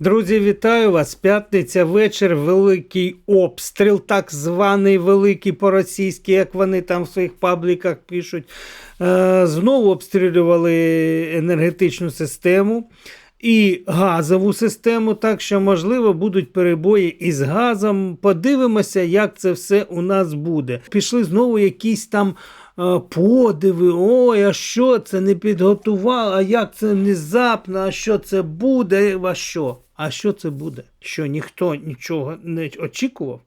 Друзі, вітаю вас! П'ятниця вечір, великий обстріл, так званий великий по-російськи, як вони там в своїх пабліках пишуть. Е, знову обстрілювали енергетичну систему і газову систему, так що, можливо, будуть перебої із газом. Подивимося, як це все у нас буде. Пішли знову якісь там. е, Подиви, ой, а що це не підготував, а як це внезапно, а що це буде, а що? А що це буде? Що ніхто нічого не очікував,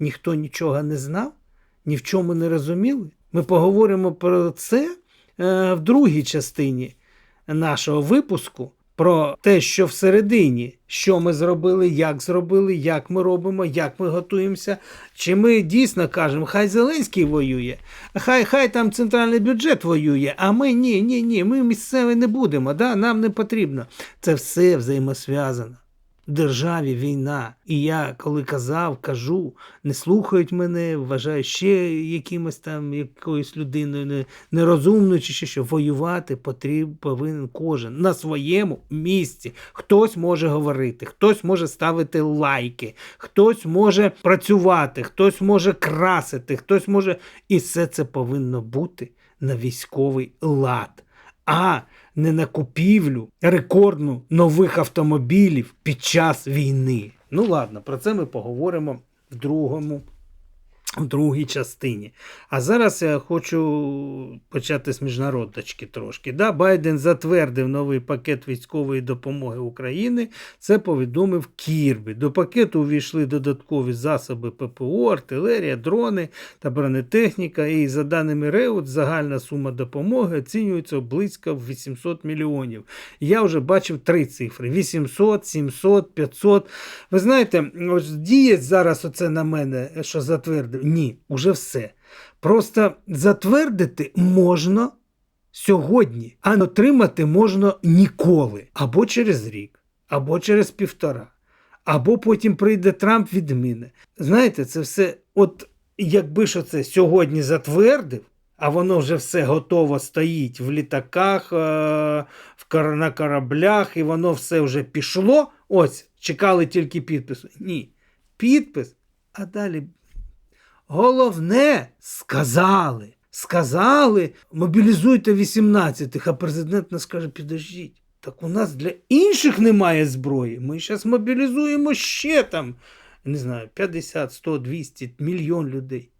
ніхто нічого не знав, ні в чому не розуміли. Ми поговоримо про це е, в другій частині нашого випуску. Про те, що всередині, що ми зробили, як зробили, як ми робимо, як ми готуємося. Чи ми дійсно кажемо, хай Зеленський воює, хай хай там центральний бюджет воює, а ми ні, ні, ні, ми місцеві не будемо, да? нам не потрібно. Це все взаємосв'язано. Державі війна. І я, коли казав, кажу, не слухають мене, вважаю ще якимось там якоюсь людиною нерозумною чи ще що. Воювати потріб, повинен кожен на своєму місці. Хтось може говорити, хтось може ставити лайки, хтось може працювати, хтось може красити, хтось може. І все це повинно бути на військовий лад. А не на купівлю рекордну нових автомобілів під час війни. Ну ладно, про це ми поговоримо в другому. В другій частині. А зараз я хочу почати з міжнародочки трошки. Да, Байден затвердив новий пакет військової допомоги України. Це повідомив Кірбі. До пакету увійшли додаткові засоби ППО, артилерія, дрони та бронетехніка. І за даними Реут, загальна сума допомоги оцінюється близько 800 мільйонів. Я вже бачив три цифри: 800, 700, 500. Ви знаєте, ось діє зараз оце на мене, що затвердив. Ні, уже все. Просто затвердити можна сьогодні, а отримати можна ніколи. Або через рік, або через півтора, або потім прийде Трамп відміни. Знаєте, це все, от якби ж це сьогодні затвердив, а воно вже все готово стоїть в літаках, е, на кораблях, і воно все вже пішло. Ось, чекали тільки підпису. Ні. Підпис, а далі Головне, сказали. Сказали, мобілізуйте 18-х, а президент нас каже, підождіть. Так у нас для інших немає зброї. Ми зараз мобілізуємо ще там, не знаю, 50, 100, 200 мільйон людей.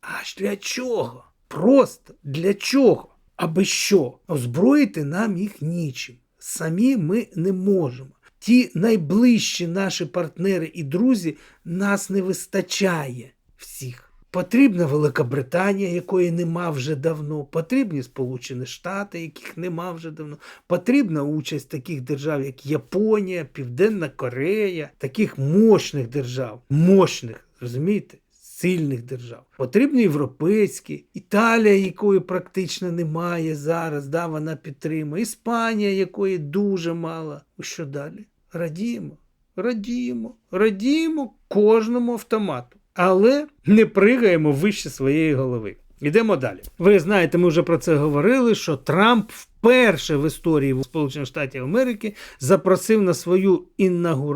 Аж для чого? Просто для чого? Аби що? Озброїти нам їх нічим. Самі ми не можемо. Ті найближчі наші партнери і друзі нас не вистачає всіх. Потрібна Великобританія, якої нема вже давно, потрібні Сполучені Штати, яких нема вже давно, потрібна участь таких держав, як Японія, Південна Корея, таких мощних держав, мощних, розумієте? Сильних держав. Потрібні європейські, Італія, якої практично немає зараз, да, вона підтримує, Іспанія, якої дуже мало. Що далі? Радіємо, радіємо, радіємо кожному автомату але не пригаємо вище своєї голови. Йдемо далі. Ви знаєте, ми вже про це говорили, що Трамп вперше в історії Сполучених Штатів Америки запросив на свою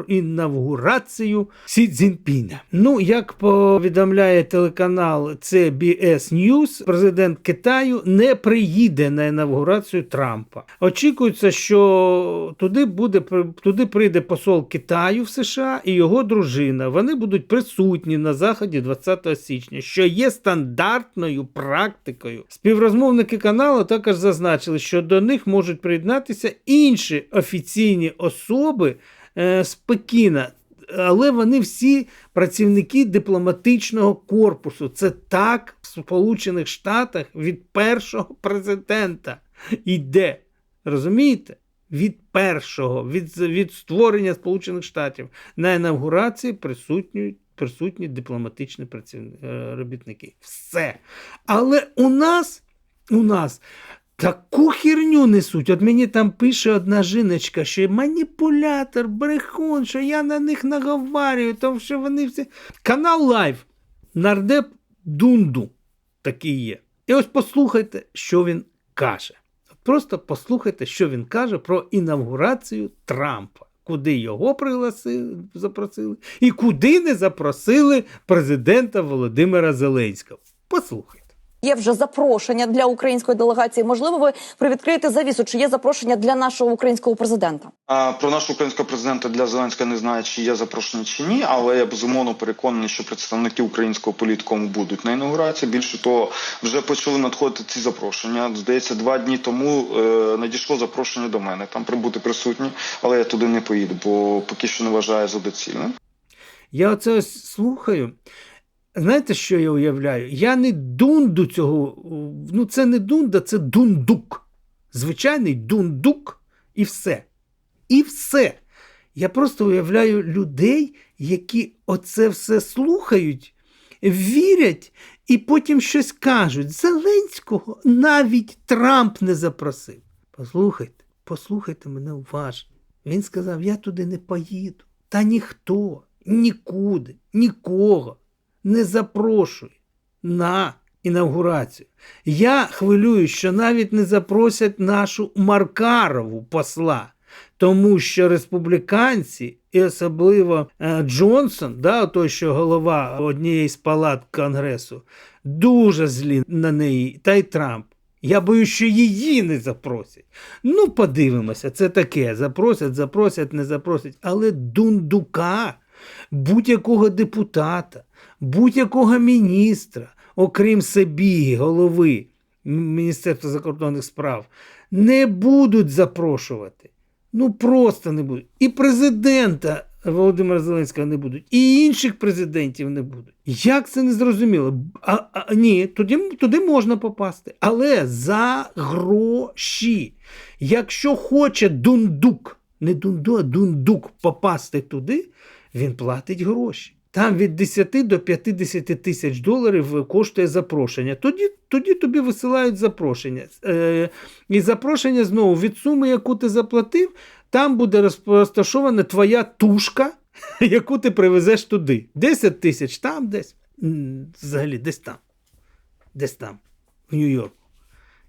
інавгурацію Сі Цзіньпіна. Ну, як повідомляє телеканал CBS News, президент Китаю не приїде на інавгурацію Трампа. Очікується, що туди буде туди прийде посол Китаю в США і його дружина. Вони будуть присутні на заході 20 січня, що є стандартною практикою. Співрозмовники каналу також зазначили, що до них можуть приєднатися інші офіційні особи е, з Пекіна. Але вони всі працівники дипломатичного корпусу. Це так в Сполучених Штатах від першого президента йде. Розумієте? Від першого, від, від створення Сполучених Штатів на інавгурації присутнюють присутні дипломатичні працівники, робітники. Все. Але у нас, у нас таку херню несуть. От мені там пише одна жіночка, що маніпулятор, брехун, що я на них наговарюю, тому що вони всі. Канал Лайв. Нардеп Дунду такий є. І ось послухайте, що він каже. Просто послухайте, що він каже про інавгурацію Трампа. куди його пригласили, запросили, і куди не запросили президента Володимира Зеленського. Послухайте. Є вже запрошення для української делегації. Можливо, ви привідкриєте завісу, чи є запрошення для нашого українського президента? А про нашого українського президента для Зеленського не знаю, чи є запрошення чи ні, але я безумовно переконаний, що представники українського політкому будуть на інаугурації. Більше того, вже почали надходити ці запрошення. Здається, два дні тому е, надійшло запрошення до мене там прибути присутні, але я туди не поїду, бо поки що не вважаю за доцільним. Я оце ось слухаю. Знаєте, що я уявляю? Я не дунду цього. Ну, це не дунда, це дундук. Звичайний дундук і все. І все. Я просто уявляю людей, які оце все слухають, вірять і потім щось кажуть. Зеленського навіть Трамп не запросив. Послухайте, послухайте мене уважно. Він сказав: я туди не поїду. Та ніхто, нікуди, нікого не запрошує на інавгурацію. Я хвилюю, що навіть не запросять нашу Маркарову посла, тому що республіканці, і особливо е, Джонсон, да, той, що голова однієї з палат Конгресу, дуже злі на неї, та й Трамп. Я боюсь, що її не запросять. Ну, подивимося, це таке. Запросять, запросять, не запросять. Але дундука, будь-якого депутата, будь-якого міністра, окрім Себіги, голови Міністерства закордонних справ, не будуть запрошувати. Ну просто не будуть. І президента Володимира Зеленського не будуть, і інших президентів не будуть. Як це не зрозуміло? А, а, ні, туди, туди можна попасти. Але за гроші. Якщо хоче дундук, не дунду, а дундук попасти туди, він платить гроші. Там від 10 до 50 тисяч доларів коштує запрошення. Тоді тоді тобі висилають запрошення. Е, І запрошення знову від суми, яку ти заплатив, там буде розташована твоя тушка, яку ти привезеш туди. 10 тисяч там десь. Взагалі, десь там. Десь там, в Нью-Йорку.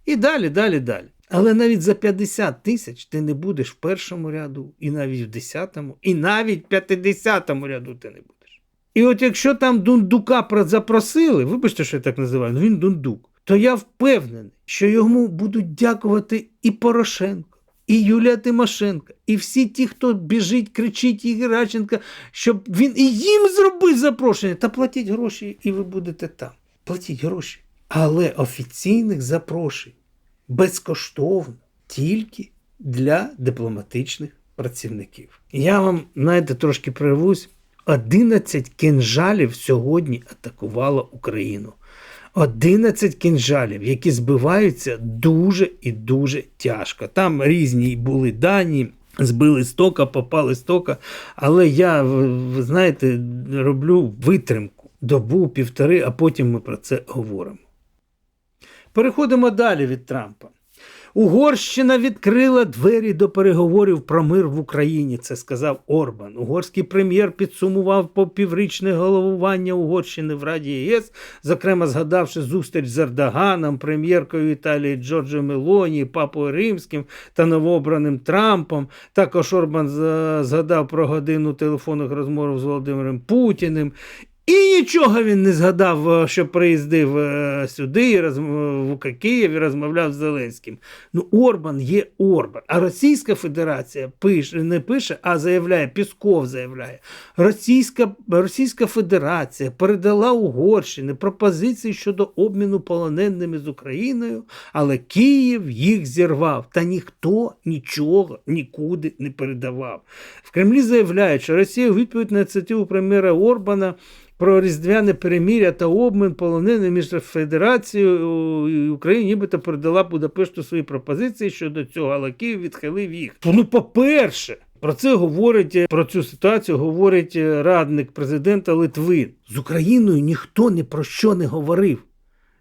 І далі, далі, далі. Але навіть за 50 тисяч ти не будеш в першому ряду, і навіть в 10-му, і навіть в 50-му ряду ти не будеш. І от якщо там дундука запросили, вибачте, що я так називаю, ну він дундук, то я впевнений, що йому будуть дякувати і Порошенко, і Юлія Тимошенко, і всі ті, хто біжить, кричить Ігор Радченко, щоб він і їм зробив запрошення. Та платіть гроші, і ви будете там. Платіть гроші. Але офіційних запрошень безкоштовно тільки для дипломатичних працівників. Я вам, знаєте, трошки прервусь. 11 кінжалів сьогодні атакувало Україну. 11 кінжалів, які збиваються дуже і дуже тяжко. Там різні були дані, збили стока, попали стока. Але я, знаєте, роблю витримку добу, півтори, а потім ми про це говоримо. Переходимо далі від Трампа. Угорщина відкрила двері до переговорів про мир в Україні. Це сказав Орбан. Угорський прем'єр підсумував попіврічне головування Угорщини в Раді ЄС, зокрема згадавши зустріч з Ердоганом, прем'єркою Італії Джорджо Мелоні, Папою Римським та новообраним Трампом. Також Орбан згадав про годину телефонних розмов з Володимиром Путіним. І нічого він не згадав, е, що приїздив е, сюди, в Київ і розмовляв з Зеленським. Ну, Орбан є Орбан. А Російська Федерація пише, не пише, а заявляє, Пісков заявляє. Російська Російська Федерація передала Угорщині пропозиції щодо обміну полоненими з Україною, але Київ їх зірвав. Та ніхто нічого нікуди не передавав. В Кремлі заявляють, що Росія у відповідь на ініціативу прем'єра Орбана про різдвяне переміря та обмін полонини між Федерацією і Україною, нібито передала Будапешту свої пропозиції щодо цього, але Київ відхилив їх. Ну, по-перше, про це говорить про цю ситуацію говорить радник президента Литви. З Україною ніхто ні про що не говорив.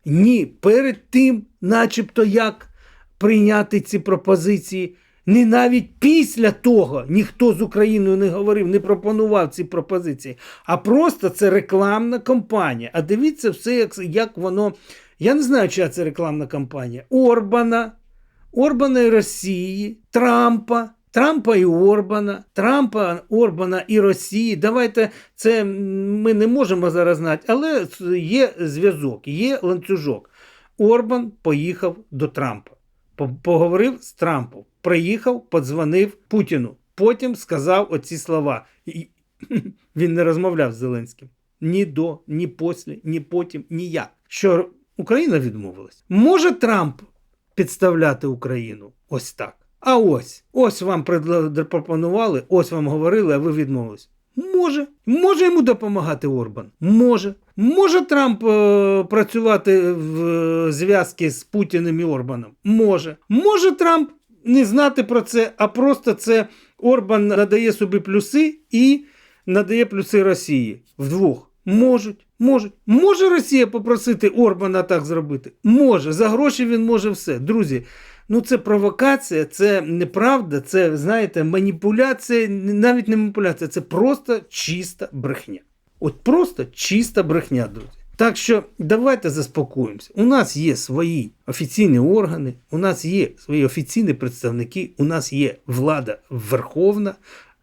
Ні, перед тим, начебто, як прийняти ці пропозиції. Не навіть після того ніхто з Україною не говорив, не пропонував ці пропозиції, а просто це рекламна кампанія. А дивіться все, як як воно. Я не знаю, чия це рекламна кампанія. Орбана, Орбана і Росії, Трампа Трампа і Орбана, Трампа, Орбана і Росії. Давайте це ми не можемо зараз знати, але є зв'язок, є ланцюжок. Орбан поїхав до Трампа, поговорив з Трампом, приїхав, подзвонив Путіну. Потім сказав оці слова. І він не розмовляв з Зеленським ні до, ні після, ні потім, ніяк. Що Україна відмовилась. Може Трамп підставляти Україну ось так. А ось, ось вам пропонували, ось вам говорили, а ви відмовились. Може, може йому допомагати Орбан. Може. Може Трамп е, працювати в е, зв'язки з Путіним і Орбаном. Може. Може Трамп не знати про це, а просто це Орбан надає собі плюси і надає плюси Росії вдвох. Можуть, можуть. Може Росія попросити Орбана так зробити? Може. За гроші він може все. Друзі, ну це провокація, це неправда, це, знаєте, маніпуляція, навіть не маніпуляція, це просто чиста брехня. От просто чиста брехня, друзі. Так що давайте заспокоїмося. У нас є свої офіційні органи, у нас є свої офіційні представники, у нас є влада верховна,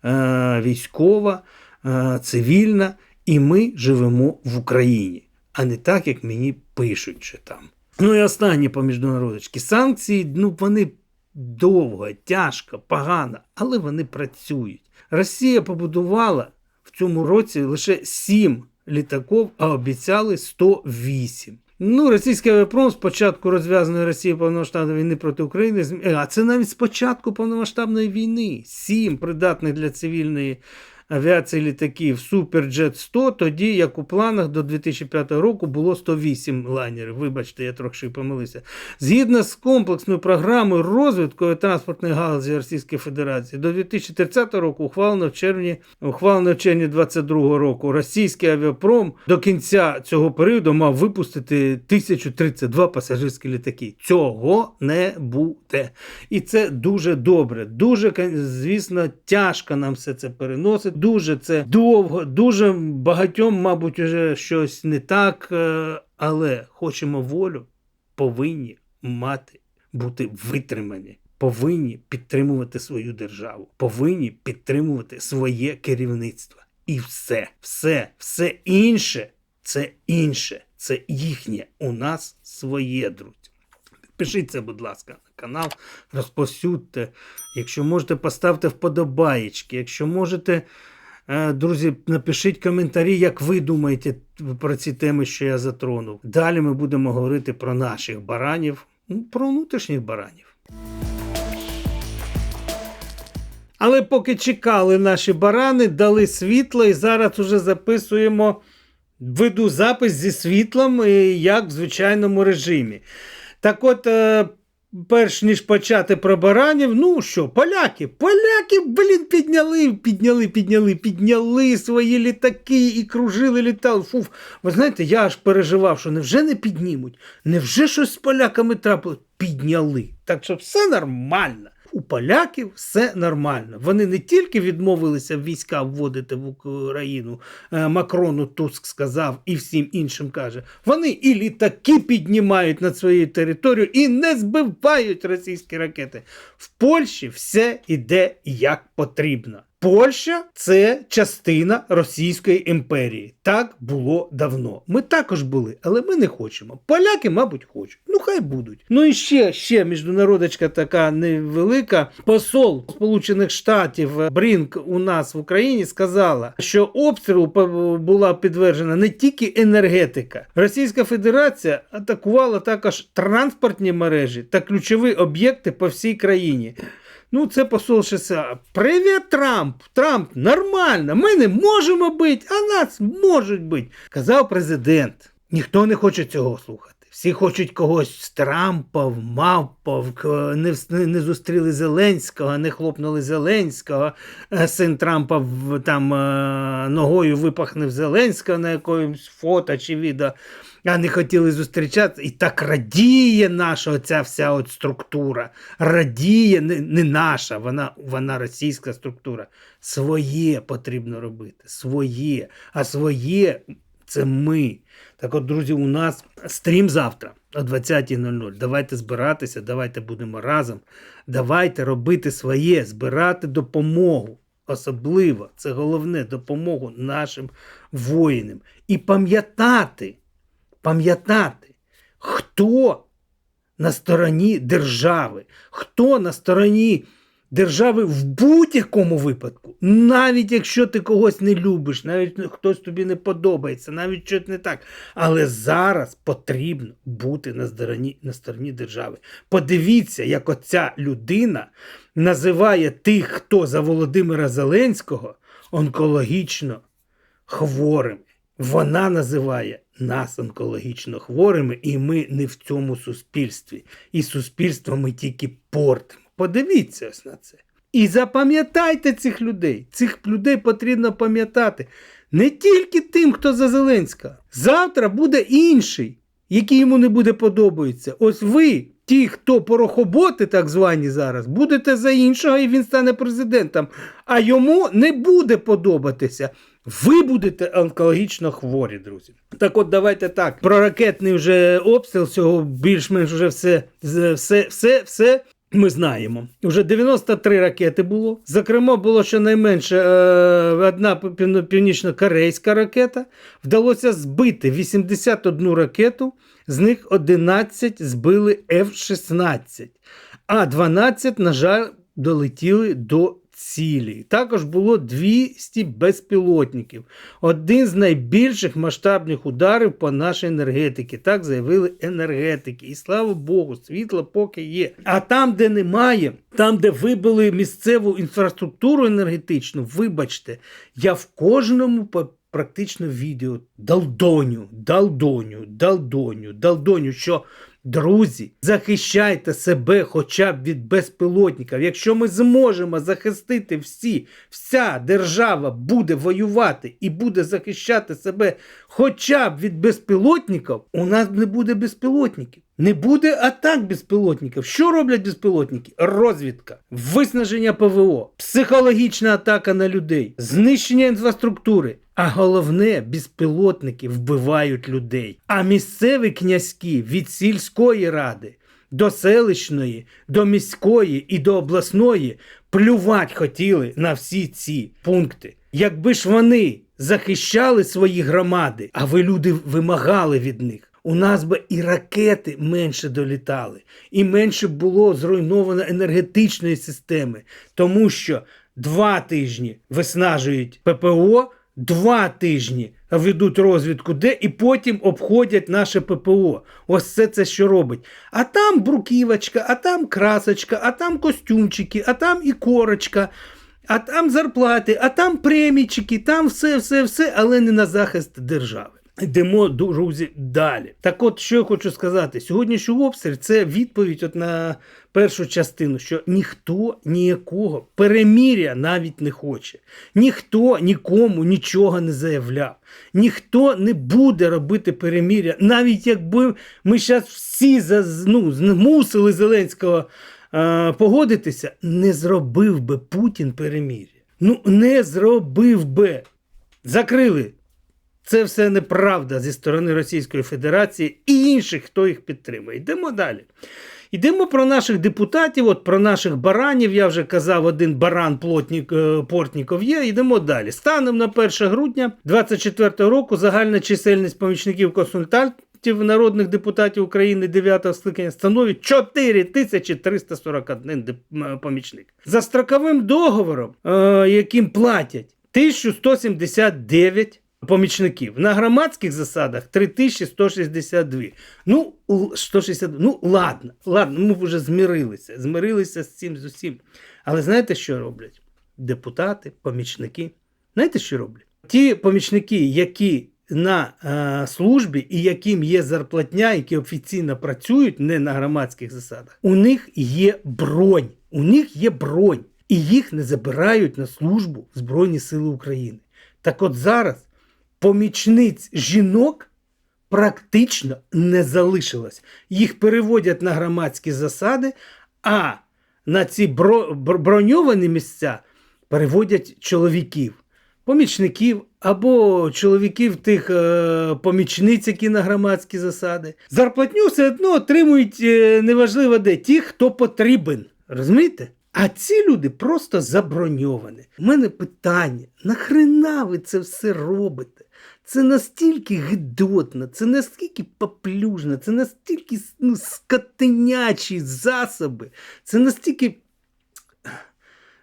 е, військова, е, цивільна, і ми живемо в Україні, а не так, як мені пишуть, що там. Ну і останнє по міжнародочки. Санкції, ну вони довго, тяжко, погано, але вони працюють. Росія побудувала в цьому році лише 7 літаків, а обіцяли 108. Ну, російський авіапром з початку розв'язаної Росії повномасштабної війни проти України, е, а це навіть з початку повномасштабної війни. Сім придатних для цивільної авіації літаків Суперджет 100, тоді як у планах до 2005 року було 108 лайнерів. Вибачте, я трохи помилився. Згідно з комплексною програмою розвитку транспортної галузі Російської Федерації до 2030 року ухвалено в червні, ухвалено в червні 22 року. Російський авіапром до кінця цього періоду мав випустити 1032 пасажирські літаки. Цього не буде. І це дуже добре. Дуже, звісно, тяжко нам все це переносить. Дуже це довго, дуже багатьом, мабуть, уже щось не так, е, але хочемо волю, повинні мати бути витримані. Повинні підтримувати свою державу, повинні підтримувати своє керівництво. І все, все, все інше це інше, це їхнє. У нас своє, друзі. Підпишіться, будь ласка, на канал, розповсюдьте. Якщо можете, поставте вподобаєчки. Якщо можете, е, друзі, напишіть коментарі, як ви думаєте про ці теми, що я затронув. Далі ми будемо говорити про наших баранів, ну, про внутрішніх баранів. Але поки чекали наші барани, дали світло, і зараз уже записуємо. Веду запис зі світлом, е, як в звичайному режимі. Так от, е, перш ніж почати про баранів, ну що, поляки, поляки, блін, підняли, підняли, підняли, підняли свої літаки і кружили літали. Фуф, ви знаєте, я аж переживав, що невже не піднімуть? Невже щось з поляками трапилось? Підняли. Так що все нормально. У поляків все нормально. Вони не тільки відмовилися війська вводити в Україну, е, Макрону Туск сказав і всім іншим каже. Вони і літаки піднімають над своєю територією і не збивають російські ракети. В Польщі все іде як потрібно. Польща це частина Російської імперії. Так було давно. Ми також були, але ми не хочемо. Поляки, мабуть, хочуть. Ну хай будуть. Ну і ще, ще міжнародочка така невелика. Посол Сполучених Штатів Брінк у нас в Україні сказала, що обстрілу була підтверджена не тільки енергетика. Російська Федерація атакувала також транспортні мережі та ключові об'єкти по всій країні. Ну, це посол США. Привіт, Трамп! Трамп, нормально, ми не можемо бити, а нас можуть бити, казав президент. Ніхто не хоче цього слухати. Всі хочуть когось Трампа, мавпа, не, не, зустріли Зеленського, не хлопнули Зеленського. Е, Син Трампа там е, ногою випахнув Зеленського на якомусь фото чи відео, а не хотіли зустрічатися. І так радіє наша оця вся от структура. Радіє, не, не наша, вона, вона російська структура. Своє потрібно робити. Своє. А своє це ми. Так от, друзі, у нас стрім завтра. о 20.00. Давайте збиратися, давайте будемо разом. Давайте робити своє, збирати допомогу. Особливо, це головне допомогу нашим воїнам. І пам'ятати, пам'ятати, хто на стороні держави, хто на стороні держави в будь-якому випадку, навіть якщо ти когось не любиш, навіть хтось тобі не подобається, навіть щось не так. Але зараз потрібно бути на стороні, на стороні держави. Подивіться, як оця людина називає тих, хто за Володимира Зеленського онкологічно хворими. Вона називає нас онкологічно хворими, і ми не в цьому суспільстві. І суспільство ми тільки портимо. Подивіться ось на це. І запам'ятайте цих людей. Цих людей потрібно пам'ятати. Не тільки тим, хто за Зеленська. Завтра буде інший, який йому не буде подобається. Ось ви, ті, хто порохоботи, так звані зараз, будете за іншого, і він стане президентом. А йому не буде подобатися. Ви будете онкологічно хворі, друзі. Так от давайте так. Про ракетний вже обстріл цього більш-менш вже все, все, все, все ми знаємо. Уже 93 ракети було. Зокрема, було щонайменше е, одна північно-корейська ракета. Вдалося збити 81 ракету, з них 11 збили F-16, а 12, на жаль, долетіли до цілі. Також було 200 безпілотників. Один з найбільших масштабних ударів по нашій енергетиці. Так заявили енергетики. І слава Богу, світло поки є. А там, де немає, там, де вибили місцеву інфраструктуру енергетичну, вибачте, я в кожному практично відео далдоню, далдоню, далдоню, далдоню, що Друзі, захищайте себе хоча б від безпілотників. Якщо ми зможемо захистити всі, вся держава буде воювати і буде захищати себе хоча б від безпілотників, у нас не буде безпілотників. Не буде атак безпілотників. Що роблять безпілотники? Розвідка, виснаження ПВО, психологічна атака на людей, знищення інфраструктури. А головне, безпілотники вбивають людей. А місцеві князькі від сільської ради до селищної, до міської і до обласної плювати хотіли на всі ці пункти. Якби ж вони захищали свої громади, а ви люди вимагали від них. У нас би і ракети менше долітали, і менше було зруйновано енергетичної системи, тому що два тижні виснажують ППО, два тижні ведуть розвідку, де і потім обходять наше ППО. Ось це це що робить. А там бруківочка, а там красочка, а там костюмчики, а там і корочка. А там зарплати, а там премічики, там все, все, все, але не на захист держави. Йдемо, друзі, далі. Так от, що я хочу сказати, сьогоднішній обстріл це відповідь от на першу частину, що ніхто ніякого переміря навіть не хоче. Ніхто нікому нічого не заявляв. Ніхто не буде робити переміря, навіть якби ми зараз всі ну, змусили Зеленського е, погодитися, не зробив би Путін переміря. Ну, не зробив би. Закрили. Це все неправда зі сторони Російської Федерації і інших, хто їх підтримує. Йдемо далі. Йдемо про наших депутатів, от про наших баранів. Я вже казав, один баран плотнік, е, Портніков є. Йдемо далі. Станом на 1 грудня 2024 року загальна чисельність помічників консультантів народних депутатів України 9 скликання становить 4341 помічник. За строковим договором, е, яким платять 1179 помічників. На громадських засадах 3162. Ну, л- 160, ну ладно, ладно, ми вже змирилися. Змирилися з цим з усім. Але знаєте, що роблять? Депутати, помічники. Знаєте, що роблять? Ті помічники, які на е, службі і яким є зарплатня, які офіційно працюють не на громадських засадах, у них є бронь. У них є бронь. І їх не забирають на службу в Збройні Сили України. Так от зараз помічниць жінок практично не залишилось. Їх переводять на громадські засади, а на ці бро- броньовані місця переводять чоловіків. помічників або чоловіків тих е, помічниць, які на громадські засади. Зарплатню все одно отримують е, неважливо де ті, хто потрібен. Розумієте? А ці люди просто заброньовані. У мене питання: нахрена ви це все робите? Це настільки гидотно, це настільки поплюжно, це настільки ну, скотинячі засоби, це настільки.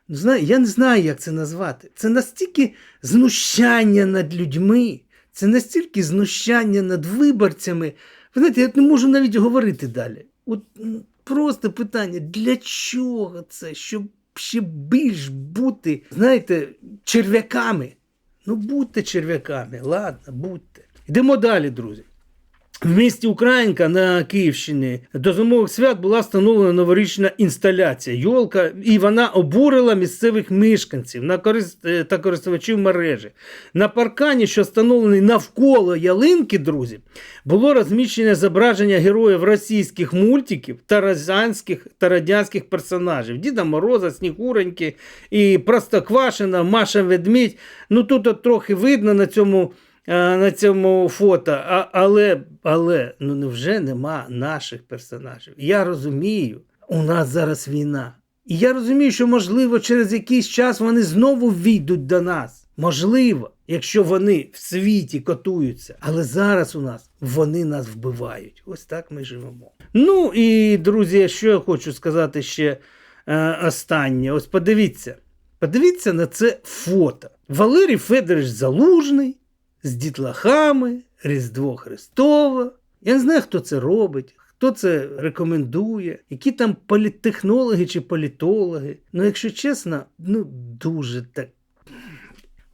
Ну, знаю, я не знаю, як це назвати. Це настільки знущання над людьми, це настільки знущання над виборцями. Ви знаєте, я не можу навіть говорити далі. От просто питання: для чого це? Щоб ще більш бути, знаєте, черв'яками. Ну, будьте черв'яками, ладно, будьте. Йдемо далі, друзі. В місті Українка на Київщині до зимових свят була встановлена новорічна інсталяція Йолка, і вона обурила місцевих мешканців на корист... е, та користувачів мережі. На паркані, що встановлений навколо ялинки, друзі, було розміщене зображення героїв російських мультиків та радянських, та радянських персонажів: Діда Мороза, Снігуреньки і Простоквашина, Маша Ведмідь. Ну тут от трохи видно на цьому на цьому фото. А, але, але ну невже нема наших персонажів? Я розумію, у нас зараз війна. І я розумію, що можливо через якийсь час вони знову війдуть до нас. Можливо, якщо вони в світі котуються. Але зараз у нас вони нас вбивають. Ось так ми живемо. Ну і друзі, що я хочу сказати ще е, останнє. Ось подивіться. Подивіться на це фото. Валерій Федорович Залужний з дітлахами, Різдво Христове. Я не знаю, хто це робить, хто це рекомендує, які там політтехнологи чи політологи. Ну, якщо чесно, ну дуже так.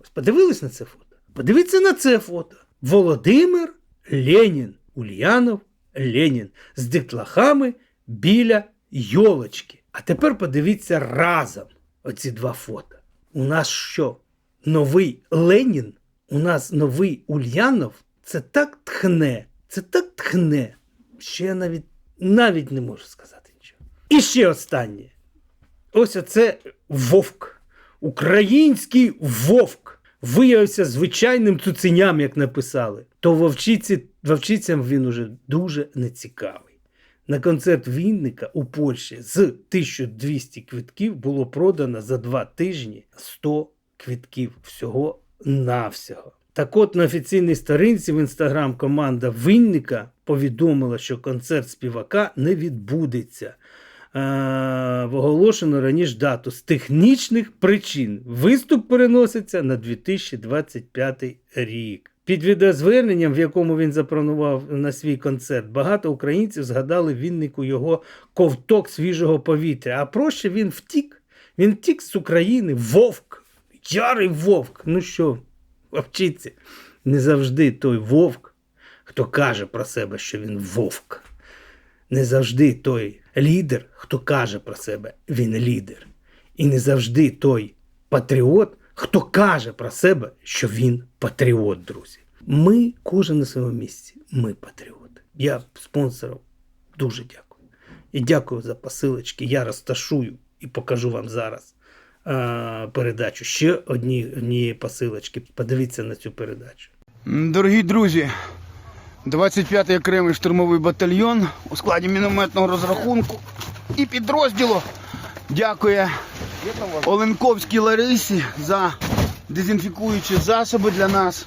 Ось подивились на це фото? Подивіться на це фото. Володимир Ленін, Ульянов Ленін з дітлахами біля йолочки. А тепер подивіться разом оці два фото. У нас що? Новий Ленін? У нас новий Ульянов? Це так тхне, це так тхне. Ще я навіть, навіть не можу сказати нічого. І ще останнє. Ось оце вовк. Український вовк виявився звичайним цуценям, як написали. То вовчиці, вовчицям він уже дуже нецікавий. На концерт Вінника у Польщі з 1200 квитків було продано за два тижні 100 квитків всього навсього. Так от на офіційній сторінці в інстаграм команда Винника повідомила, що концерт співака не відбудеться. Е, в оголошено раніше дату з технічних причин. Виступ переноситься на 2025 рік. Під відеозверненням, в якому він запланував на свій концерт, багато українців згадали Віннику його ковток свіжого повітря. А проще він втік. Він втік з України. Вовк. Ярий вовк. Ну що, вовчиці, не завжди той вовк, хто каже про себе, що він вовк. Не завжди той лідер, хто каже про себе, він лідер. І не завжди той патріот, хто каже про себе, що він патріот, друзі. Ми, кожен на своєму місці, ми патріоти. Я спонсорам дуже дякую. І дякую за посилочки. Я розташую і покажу вам зараз передачу. Ще одні, однієї посилочки. Подивіться на цю передачу. Дорогі друзі, 25-й окремий штурмовий батальйон у складі мінометного розрахунку і підрозділу дякує Оленковській Ларисі за дезінфікуючі засоби для нас.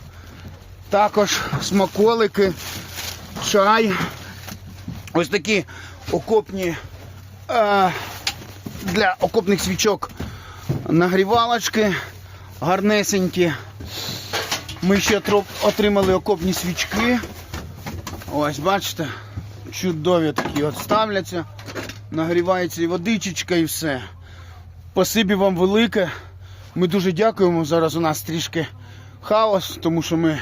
Також смаколики, чай. Ось такі окопні е, для окопних свічок нагрівалочки гарнесенькі. Ми ще отримали окопні свічки. Ось, бачите, чудові такі от ставляться. Нагрівається і водичечка, і все. Спасибі вам велике. Ми дуже дякуємо. Зараз у нас трішки хаос, тому що ми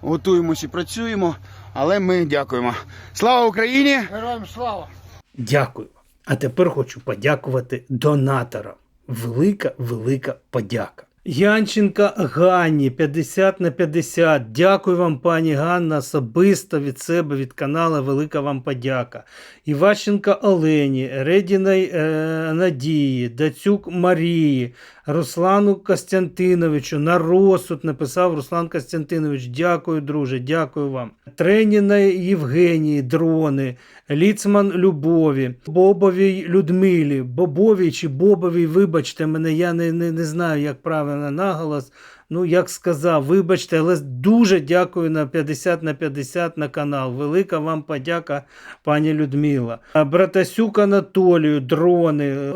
готуємося і працюємо. Але ми дякуємо. Слава Україні! Героям слава! Дякую. А тепер хочу подякувати донаторам. Велика, велика подяка. Янченка Ганні 50 на 50. Дякую вам, пані Ганна, особисто від себе, від каналу. Велика вам подяка. Іващенка Олені, Редіної е, Надії, Дацюк Марії, Руслану Костянтиновичу на розсуд написав Руслан Костянтинович. Дякую, друже, дякую вам. Треніна Євгенії, дрони, Ліцман Любові, Бобовій Людмилі, Бобовій чи Бобовій, вибачте мене, я не, не, не знаю, як правильно наголос. Ну, як сказав, вибачте, але дуже дякую на 50 на 50 на канал. Велика вам подяка, пані Людмила. Братасюк Анатолію, дрони,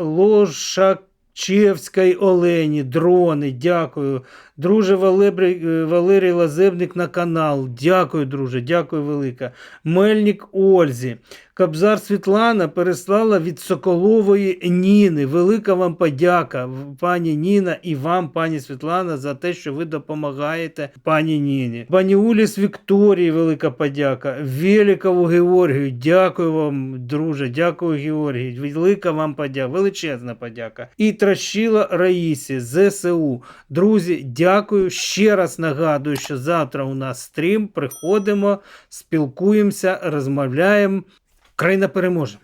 Лошакчевській Олені, дрони, дякую. Друже Валерій, Валерій Лазебник на канал. Дякую, друже, дякую велике. Мельник Ользі. Кобзар Світлана переслала від Соколової Ніни. Велика вам подяка, пані Ніна, і вам, пані Світлана, за те, що ви допомагаєте пані Ніні. Пані Уліс Вікторії, велика подяка. Великову Георгію, дякую вам, друже, дякую, Георгій. Велика вам подяка, величезна подяка. І Тращила Раїсі, ЗСУ. Друзі, дякую. Ще раз нагадую, що завтра у нас стрім. Приходимо, спілкуємося, розмовляємо. Країна переможе.